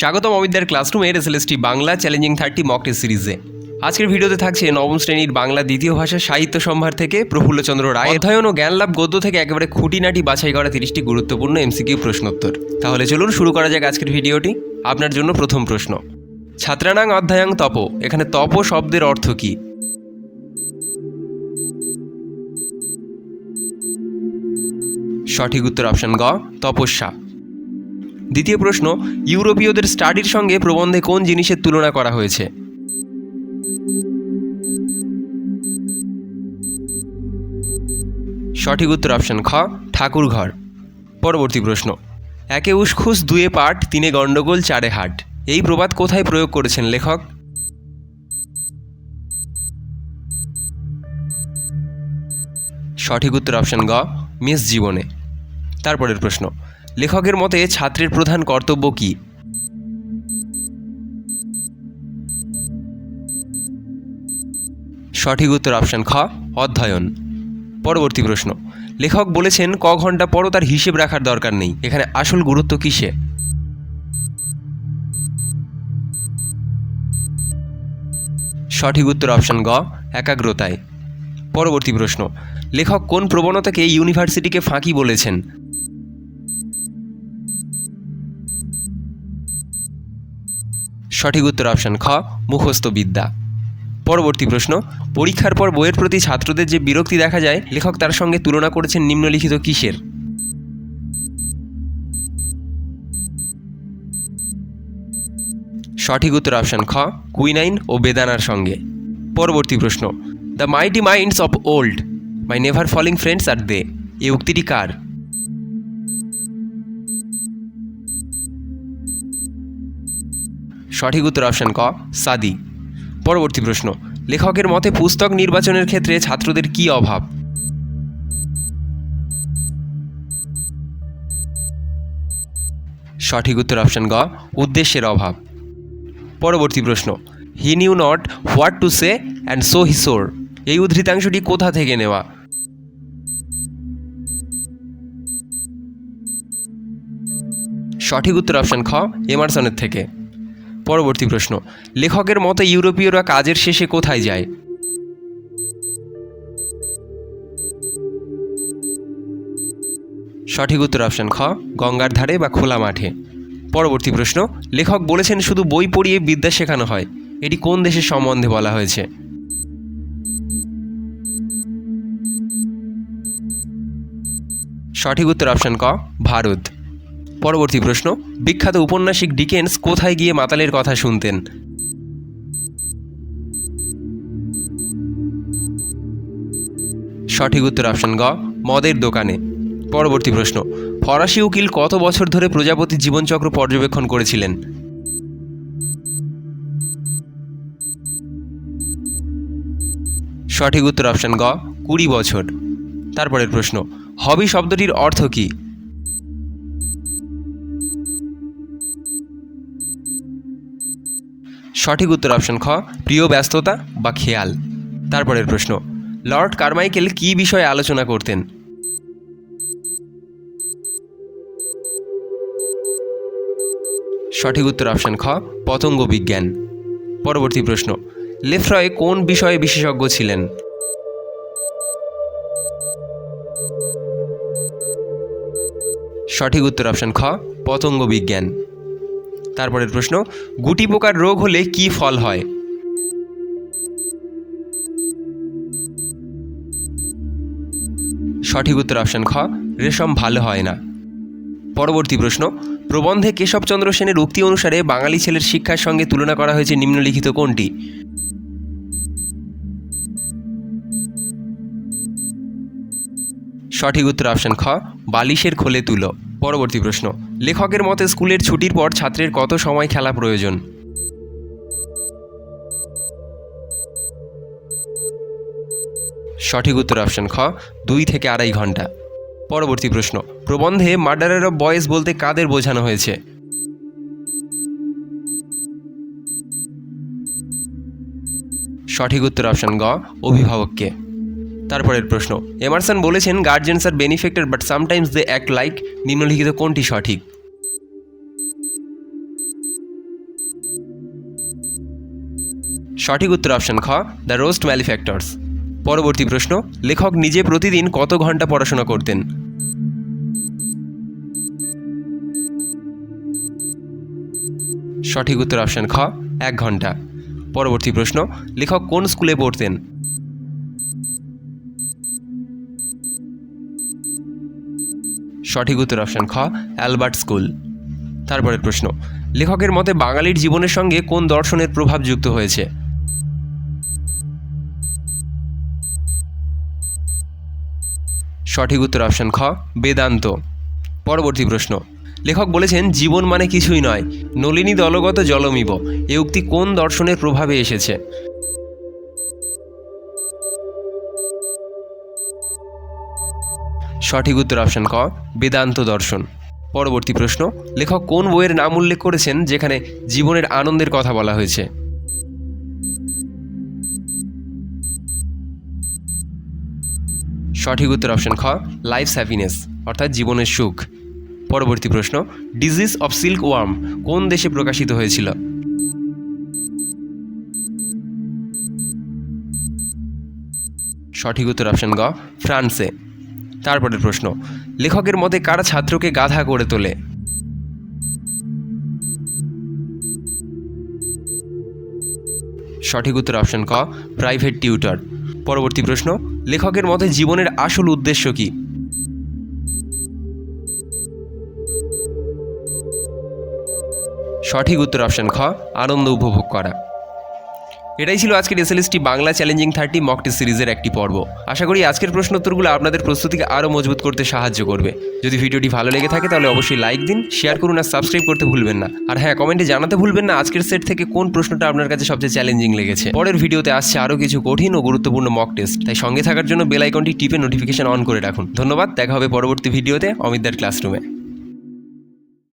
স্বাগতম অবিদ্যার ক্লাসরুমের SLST Bangla challenging thirty mock test সিরিজে। আজকের ভিডিওতে থাকছে নবম শ্রেণির বাংলা দ্বিতীয় ভাষা সাহিত্য সম্ভার থেকে প্রফুল্লচন্দ্র রায়। অধ্যয়ন ও জ্ঞানলাভ গদ্য থেকে একেবারে খুঁটিনাটি বাছাই করা তিরিশটি গুরুত্বপূর্ণ এমসিকিউ প্রশ্নোত্তর। তাহলে চলুন শুরু করা যাক আজকের ভিডিওটি। আপনার জন্য প্রথম প্রশ্ন। ছাত্রানাং অধ্যায়াং তপ। এখানে তপ শব্দের অর্থ কী? সঠিক উত্তর অপশন গ, তপস্যা। দ্বিতীয় প্রশ্ন, ইউরোপীয়দের স্টাডির সঙ্গে প্রবন্ধে কোন জিনিসের তুলনা করা হয়েছে? সঠিক উত্তর অপশন খ ঠাকুর ঘর পরবর্তী প্রশ্ন একে উসখুস দুয়ে পাঠ তিনে গণ্ডগোল, চারে হাট। এই প্রবাদ কোথায় প্রয়োগ করেছেন লেখক? সঠিক উত্তর অপশন গ, মিস জীবনে। তারপরের প্রশ্ন লেখকের মতে ছাত্রের প্রধান কর্তব্য কী? সঠিক উত্তর অপশন খ, অধ্যয়ন। পরবর্তী প্রশ্ন, লেখক বলেছেন ক ঘণ্টা পরও তার হিসেব রাখার দরকার নেই। এখানে আসল গুরুত্ব কিসে? সঠিক উত্তর অপশন গ, একাগ্রতায়। পরবর্তী প্রশ্ন, লেখক কোন প্রবণতাকে ইউনিভার্সিটিকে ফাঁকি বলেছেন? সঠিক উত্তর অপশন খ, মুখস্থ বিদ্যা। পরবর্তী প্রশ্ন, পরীক্ষার পর বইয়ের প্রতি ছাত্রদের যে বিরক্তি দেখা যায়, লেখক তার সঙ্গে তুলনা করেছেন নিম্নলিখিত কিসের? সঠিক উত্তর অপশন খ, কুইনাইন ও বেদানার সঙ্গে। পরবর্তী প্রশ্ন, the mighty minds of old, my never falling friends are they এই উক্তিটি কার? সঠিক উত্তর অপশন ক, সাদি। পরবর্তী প্রশ্ন, লেখকের মতে পুস্তক নির্বাচনের ক্ষেত্রে ছাত্রদের কি অভাব? সঠিক উত্তর অপশন গ, উদ্দেশ্যের অভাব। পরবর্তী প্রশ্ন he knew not what to say and so he swore এই উদ্ধৃতাংশটি কোথা থেকে নেওয়া? সঠিক উত্তর অপশন খ, এমারসনের থেকে। পরবর্তী প্রশ্ন, লেখকের মতে ইউরোপীয়রা কাজের শেষে কোথায় যায়? সঠিক উত্তর অপশন খ, গঙ্গার ধারে বা খোলা মাঠে। পরবর্তী প্রশ্ন, লেখক বলেছেন শুধু বই পড়িয়ে বিদ্যা শেখানো হয়, এটি কোন দেশের সম্বন্ধে বলা হয়েছে? সঠিক উত্তর অপশন ক, ভারত। পরবর্তী প্রশ্ন, বিখ্যাত উপন্যাসিক ডিকেন্স কোথায় গিয়ে মাতালের কথা শুনতেন? সঠিক উত্তর অপশন গ, মদের দোকানে। পরবর্তী প্রশ্ন, ফরাসি উকিল কত বছর ধরে প্রজাপতি জীবনচক্র পর্যবেক্ষণ করেছিলেন? সঠিক উত্তর অপশন গ, কুড়ি বছর। তারপরের প্রশ্ন, হবি শব্দটির অর্থ কী? সঠিক উত্তর অপশন খ, প্রিয়, ব্যস্ততা বা খেয়াল। তারপরের প্রশ্ন, লর্ড কারমাইকেল কী বিষয়ে আলোচনা করতেন? সঠিক উত্তর অপশন খ, পতঙ্গ বিজ্ঞান। পরবর্তী প্রশ্ন, লেফ্রয় কোন বিষয়ে বিশেষজ্ঞ ছিলেন? সঠিক উত্তর অপশন খ, পতঙ্গ বিজ্ঞান। তারপরের প্রশ্ন, গুটি পোকার রোগ হলে কি ফল হয়? সঠিক উত্তর অপশান খ, রেশম ভালো হয় না। পরবর্তী প্রশ্ন, প্রবন্ধে কেশবচন্দ্র সেনের উক্তি অনুসারে বাঙালি ছেলের শিক্ষার সঙ্গে তুলনা করা হয়েছে নিম্নলিখিত কোনটি? সঠিক উত্তর অপশন খ, বালিশের খোলে তুলো। পরবর্তী প্রশ্ন, লেখকের মতে স্কুলের ছুটির পর ছাত্রের কত সময় খেলা প্রয়োজন? সঠিক উত্তর অপশন খ, দুই থেকে আড়াই ঘণ্টা। পরবর্তী প্রশ্ন, প্রবন্ধে মার্ডারের অফ বয়েজ বলতে কাদের বোঝানো হয়েছে? সঠিক উত্তর অপশন গ, অভিভাবককে। তারপরের প্রশ্ন। এমারসন বলেছেন guardians are benefactor but sometimes they act like নিম্নলিখিত কোনটি সঠিক? সঠিক উত্তর অপশন খ দ্য রোস্ট ম্যালিফ্যাক্টর্স পরবর্তী প্রশ্ন, লেখক নিজে প্রতিদিন কত ঘণ্টা পড়াশোনা করতেন? সঠিক উত্তর অপশন খ, এক ঘণ্টা। পরবর্তী প্রশ্ন, লেখক কোন স্কুলে পড়তেন? সঠিক উত্তর অপশন খ, অ্যালবার্ট স্কুল। তারপরের প্রশ্ন, লেখকের মতে বাঙালির জীবনের সঙ্গে কোন দর্শনের প্রভাব যুক্ত হয়েছে? সঠিক উত্তর অপশন খ, বেদান্ত। পরবর্তী প্রশ্ন, লেখক বলেছেন, জীবন মানে কিছুই নয়, নলিনী দলগত জলমিব, এ উক্তি কোন দর্শনের প্রভাবে এসেছে? সঠিক উত্তর অপশন ক, বেদান্ত দর্শন। পরবর্তী প্রশ্ন, লেখক কোন বইয়ের নাম উল্লেখ করেছেন যেখানে জীবনের আনন্দের কথা বলা হয়েছে? সঠিক উত্তর অপশন খ লাইফস হ্যাপিনেস অর্থাৎ জীবনের সুখ। পরবর্তী প্রশ্ন ডিজিজ অফ সিল্ক ওয়ার্ম কোন দেশে প্রকাশিত হয়েছিল? সঠিক উত্তর অপশন গ, ফ্রান্সে। তারপরের প্রশ্ন, লেখকের মতে কারা ছাত্রকে গাধা করে তোলে? সঠিক উত্তর অপশন ক প্রাইভেট টিউটর পরবর্তী প্রশ্ন, লেখকের মতে জীবনের আসল উদ্দেশ্য কি? সঠিক উত্তর অপশন খ, আনন্দ উপভোগ করা। এটাই ছিল আজকের SLST Bangla challenging thirty mock test সিরিজের একটি পর্ব। আশা করি আজকের প্রশ্নোত্তরগুলো আপনাদের প্রস্তুতিকে আরও মজবুত করতে সাহায্য করবে। যদি ভিডিওটি ভালো লেগে থাকে তাহলে অবশ্যই লাইক দিন, শেয়ার করুন আর সাবস্ক্রাইব করতে ভুলবেন না। আর হ্যাঁ কমেন্টে জানাতে ভুলবেন না আজকের সেট থেকে কোন প্রশ্নটা আপনার কাছে সবচেয়ে চ্যালেঞ্জিং লেগেছে। পরের ভিডিওতে আসছে আরও কিছু কঠিন ও গুরুত্বপূর্ণ মক টেস্ট। তাই সঙ্গে থাকার জন্য বেল আইকনটি টিপে নোটিফিকেশন অন করে রাখুন। ধন্যবাদ, দেখা হবে পরবর্তী ভিডিওতে অমিতদার ক্লাসরুমে।